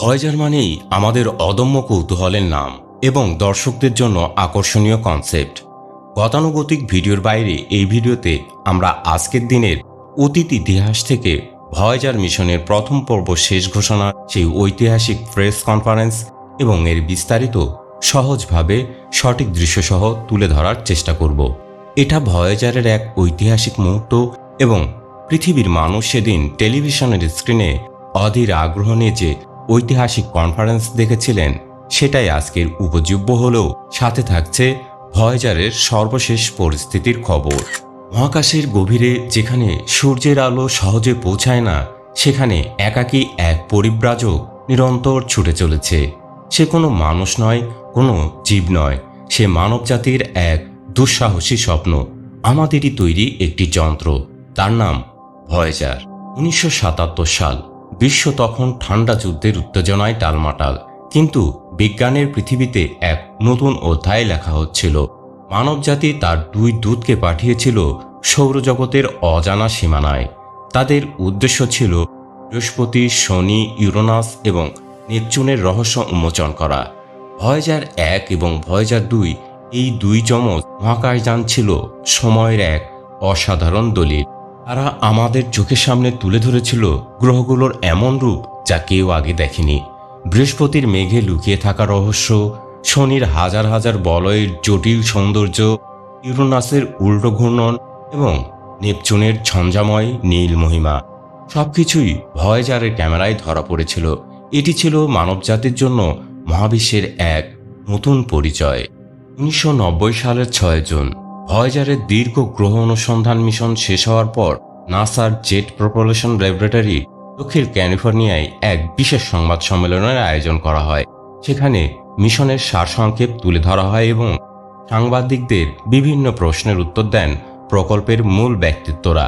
Voyager মানেই আমাদের অদম্য কৌতূহলের নাম এবং দর্শকদের জন্য আকর্ষণীয় কনসেপ্ট গতানুগতিক ভিডিওর বাইরে এই ভিডিওতে আমরা আজকের দিনের অতীত ইতিহাস থেকে ভয়েজার মিশনের প্রথম পর্ব শেষ ঘোষণা, সেই ঐতিহাসিক প্রেস কনফারেন্স এবং এর বিস্তারিত সহজভাবে সঠিক দৃশ্যসহ তুলে ধরার চেষ্টা করব। এটা ভয়েজারের এক ঐতিহাসিক মুহূর্ত এবং পৃথিবীর মানুষ সেদিন টেলিভিশনের স্ক্রিনে অধীর আগ্রহ নিয়ে যে ঐতিহাসিক কনফারেন্স দেখেছিলেন। সেটাই আজকের উপজীব্য হলেও সাথে থাকছে ভয়েজারের সর্বশেষ পরিস্থিতির খবর। মহাকাশের গভীরে যেখানে সূর্যের আলো সহজে পৌঁছায় না, সেখানে একাকী এক পরিব্রাজক নিরন্তর ছুটে চলেছে। সে কোনো মানুষ নয়, কোনো জীব নয়। সে মানবজাতির এক দুঃসাহসী স্বপ্ন। আমাদেরই তৈরি একটি যন্ত্র। তার নাম ভয়েজার। উনিশশো সাতাত্তর সাল। বিশ্ব তখন ঠান্ডা যুদ্ধের উত্তেজনায় টালমাটাল। কিন্তু বিজ্ঞানের পৃথিবীতে এক নতুন অধ্যায় লেখা হচ্ছিল। মানবজাতি তার দুই দূতকে পাঠিয়েছিল সৌরজগতের অজানা সীমানায়। তাদের উদ্দেশ্য ছিল বৃহস্পতি, শনি, ইউরোনাস এবং নেপচুনের রহস্য উন্মোচন করা। ভয়েজার এক এবং ভয়েজার দুই এই দুই যমজ মহাকাশযান ছিল সময়ের এক অসাধারণ দলিল। তারা আমাদের চোখের সামনে তুলে ধরেছিল গ্রহগুলোর এমন রূপ যা কেউ আগে দেখেনি। বৃহস্পতির মেঘে লুকিয়ে থাকা রহস্য, শনির হাজার হাজার বলয়ের জটিল সৌন্দর্য, ইউরোনাসের উল্টো ঘূর্ণন এবং নেপচুনের ঝঞ্ঝাময় নীল মহিমা। সবকিছুই ভয়েজারের ক্যামেরায় ধরা পড়েছিল। এটি ছিল মানবজাতির জন্য মহাবিশ্বের এক নতুন পরিচয়। উনিশশো নব্বই সালের ছয় জুন। ভয়েজারের দীর্ঘ গ্রহ অনুসন্ধান মিশন শেষ হওয়ার পর নাসার জেট প্রপোলেশন ল্যাবরেটরি দক্ষিণ ক্যালিফোর্নিয়ায় এক বিশেষ সংবাদ সম্মেলনের আয়োজন করা হয়। সেখানে মিশনের সারসংক্ষেপ তুলে ধরা হয় এবং সাংবাদিকদের বিভিন্ন প্রশ্নের উত্তর দেন প্রকল্পের মূল ব্যক্তিত্বরা।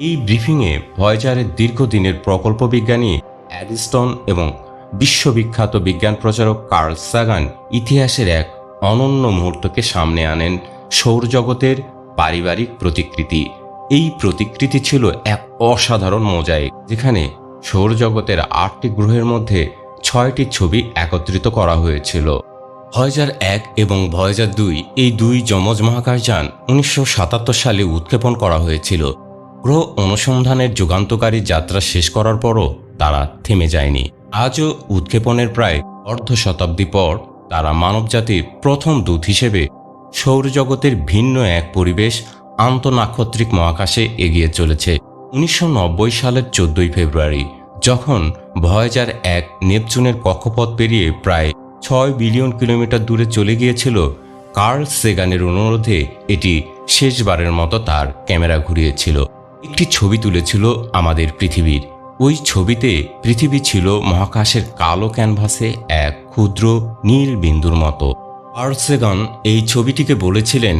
এই ব্রিফিংয়ে ভয়েজারের দীর্ঘদিনের প্রকল্প বিজ্ঞানী অ্যাডিস্টন এবং বিশ্ববিখ্যাত বিজ্ঞান প্রচারক কার্ল সাগান ইতিহাসের এক অনন্য মুহূর্তকে সামনে আনেন। সৌরজগতের পারিবারিক প্রতিকৃতি। এই প্রতিকৃতি ছিল এক অসাধারণ মোজাইক, যেখানে সৌরজগতের আটটি গ্রহের মধ্যে ছয়টি ছবি একত্রিত করা হয়েছিল। ভয়েজার এক এবং ভয়েজার দুই এই দুই যমজ মহাকাশযান উনিশশো সাতাত্তর সালে উৎক্ষেপণ করা হয়েছিল। গ্রহ অনুসন্ধানের যুগান্তকারী যাত্রা শেষ করার পরও তারা থেমে যায়নি। আজও উৎক্ষেপণের প্রায় অর্ধ শতাব্দী পর তারা মানবজাতির প্রথম দূত হিসেবে সৌরজগতের ভিন্ন এক পরিবেশ আন্তনাক্ষত্রিক মহাকাশে এগিয়ে চলেছে। উনিশশো নব্বই সালের চোদ্দই ফেব্রুয়ারি, যখন ভয়েজার এক নেপচুনের কক্ষপথ পেরিয়ে প্রায় ছয় বিলিয়ন কিলোমিটার দূরে চলে গিয়েছিল, কার্ল সেগানের অনুরোধে এটি শেষবারের মতো তার ক্যামেরা ঘুরিয়েছিল। একটি ছবি তুলেছিল আমাদের পৃথিবীর। ওই ছবিতে পৃথিবী ছিল মহাকাশের কালো ক্যানভাসে এক ক্ষুদ্র নীল বিন্দুর মতো। আর্সেগন এই ছবিটিকে বলেছিলেন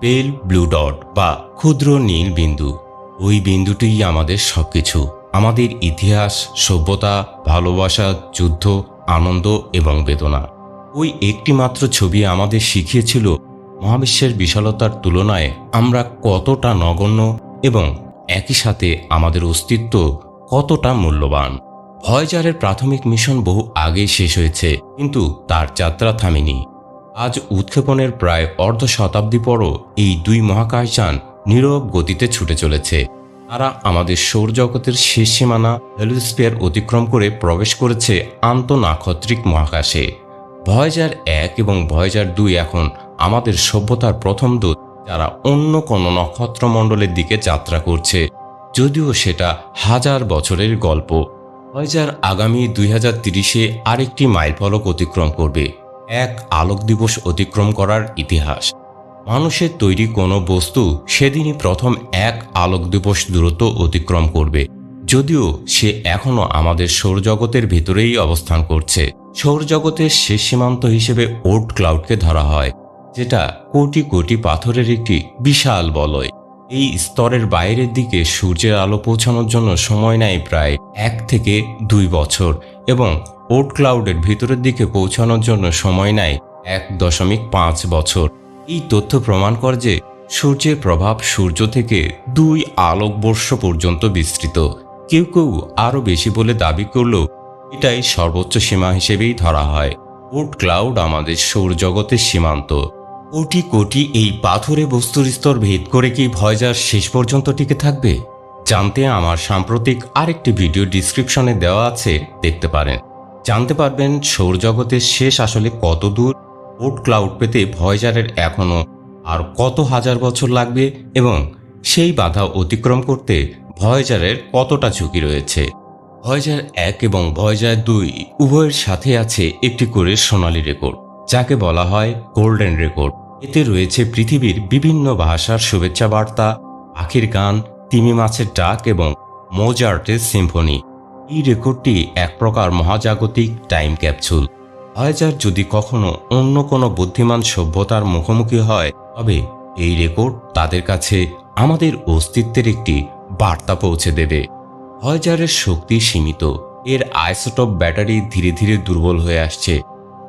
পেল ব্লু ডট বা ক্ষুদ্র নীল বিন্দু। ওই বিন্দুটিই আমাদের সবকিছু। আমাদের ইতিহাস, সভ্যতা, ভালোবাসা, যুদ্ধ, আনন্দ এবং বেদনা। ওই একটি মাত্র ছবি আমাদের শিখিয়েছিল মহাবিশ্বের বিশালতার তুলনায় আমরা কতটা নগণ্য এবং একই সাথে আমাদের অস্তিত্ব কতটা মূল্যবান। ভয়জারের প্রাথমিক মিশন বহু আগেই শেষ হয়েছে, কিন্তু তার যাত্রা থামেনি। আজ উৎক্ষেপণের প্রায় অর্ধ শতাব্দী পরও এই দুই মহাকাশযান নীরব গতিতে ছুটে চলেছে। তারা আমাদের সৌরজগতের শেষ সীমানা হেলিস্পিয়ার অতিক্রম করে প্রবেশ করেছে আন্তনাক্ষত্রিক মহাকাশে। ভয়েজার এক এবং ভয়েজার দুই এখন আমাদের সভ্যতার প্রথম দূত, যারা অন্য কোনো নক্ষত্রমণ্ডলের দিকে যাত্রা করছে। যদিও সেটা হাজার বছরের গল্প। ভয়েজার আগামী দুই হাজার তিরিশে আরেকটি মাইলফলক অতিক্রম করবে। এক আলোক দিবস অতিক্রম করার ইতিহাস। মানুষের তৈরি কোনো বস্তু সেদিনই প্রথম এক আলোক দিবস দূরত্ব অতিক্রম করবে। যদিও সে এখনও আমাদের সৌরজগতের ভিতরেই অবস্থান করছে। সৌরজগতের শেষ সীমান্ত হিসেবে ওট ক্লাউডকে ধরা হয়, যেটা কোটি কোটি পাথরের একটি বিশাল বলয়। এই স্তরের বাইরের দিকে সূর্যের আলো পৌঁছানোর জন্য সময় নেয় প্রায় এক থেকে দুই বছর। এবং ওট ক্লাউডের ভিতরের দিকে পৌঁছানোর জন্য সময় নেয় এক দশমিক পাঁচ বছর। এই তথ্য প্রমাণ করে যে সূর্যের প্রভাব সূর্য থেকে দুই আলোকবর্ষ পর্যন্ত বিস্তৃত। কেউ কেউ আরও বেশি বলে দাবি করলেও এটাই সর্বোচ্চ সীমা হিসেবেই ধরা হয়। ওট ক্লাউড আমাদের সৌরজগতের সীমান্ত। কোটি কোটি এই পাথরে বস্তুর স্তর ভেদ করে কি ভয় ভয়জার শেষ পর্যন্ত টিকে থাকবে? জানতে আমার সাম্প্রতিক আরেকটি ভিডিও ডিসক্রিপশনে দেওয়া আছে, দেখতে পারেন। জানতে পারবেন সৌরজগতের শেষ আসলে কত দূর ওট ক্লাউড পেতে ভয়জারের এখনও আর কত হাজার বছর লাগবে এবং সেই বাধা অতিক্রম করতে ভয়জারের কতটা ঝুঁকি রয়েছে। ভয়জার এক এবং ভয়জার দুই উভয়ের সাথে আছে একটি করে সোনালী রেকর্ড, যাকে বলা হয় গোল্ডেন রেকর্ড। এতে রয়েছে পৃথিবীর বিভিন্ন ভাষার শুভেচ্ছা বার্তা, পাখির গান তিমি মাছের ডাক এবং মোজার্টের সিম্ফনি। এই রেকর্ডটি এক প্রকার মহাজাগতিক টাইম ক্যাপসুল। ভয়েজার যদি কখনো অন্য কোনো বুদ্ধিমান সভ্যতার মুখোমুখি হয়, তবে এই রেকর্ড তাদের কাছে আমাদের অস্তিত্বের একটি বার্তা পৌঁছে দেবে। ভয়েজারের শক্তি সীমিত, এর আইসোটপ ব্যাটারি ধীরে ধীরে দুর্বল হয়ে আসছে।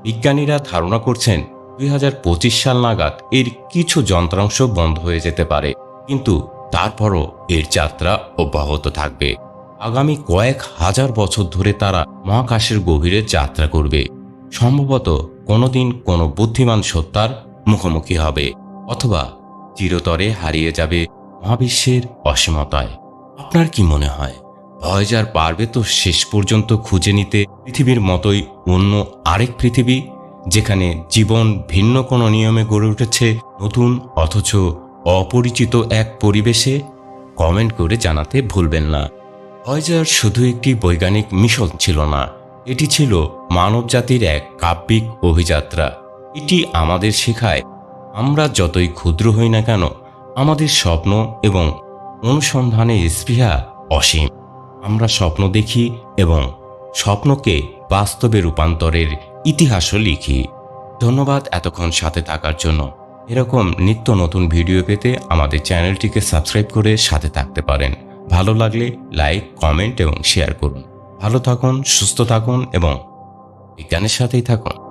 বিজ্ঞানীরা ধারণা করছেন, দুই হাজার পঁচিশ সাল নাগাদ এর কিছু যন্ত্রাংশ বন্ধ হয়ে যেতে পারে। কিন্তু তারপরও এর যাত্রা অব্যাহত থাকবে। আগামী কয়েক হাজার বছর ধরে তারা মহাকাশের গভীরে যাত্রা করবে। সম্ভবত কোনোদিন কোনো বুদ্ধিমান সত্তার মুখোমুখি হবে, অথবা চিরতরে হারিয়ে যাবে মহাবিশ্বের অসীমতায়। আপনার কি মনে হয়, ভয়েজার পারবে তো শেষ পর্যন্ত খুঁজে নিতে পৃথিবীর মতোই অন্য আরেক পৃথিবী, যেখানে জীবন ভিন্ন কোনো নিয়মে গড়ে উঠেছে, নতুন অথচ অপরিচিত এক পরিবেশে কমেন্ট করে জানাতে ভুলবেন না। ভয়েজার শুধু একটি বৈজ্ঞানিক মিশন ছিল না, এটি ছিল মানবজাতির এক কাব্যিক অভিযাত্রা। এটি আমাদের শেখায়, আমরা যতই ক্ষুদ্র হই না কেন, আমাদের স্বপ্ন এবং অনুসন্ধানে স্পৃহা অসীম। আমরা স্বপ্ন দেখি এবং স্বপ্নকে বাস্তবে রূপান্তরের ইতিহাসও লিখি। ধন্যবাদ এতক্ষণ সাথে থাকার জন্য। এরকম নিত্য নতুন ভিডিও পেতে আমাদের চ্যানেলটিকে সাবস্ক্রাইব করে সাথে থাকতে পারেন। ভালো লাগলে লাইক, কমেন্ট এবং শেয়ার করুন। ভালো থাকুন, সুস্থ থাকুন এবং বিজ্ঞানের সাথেই থাকুন।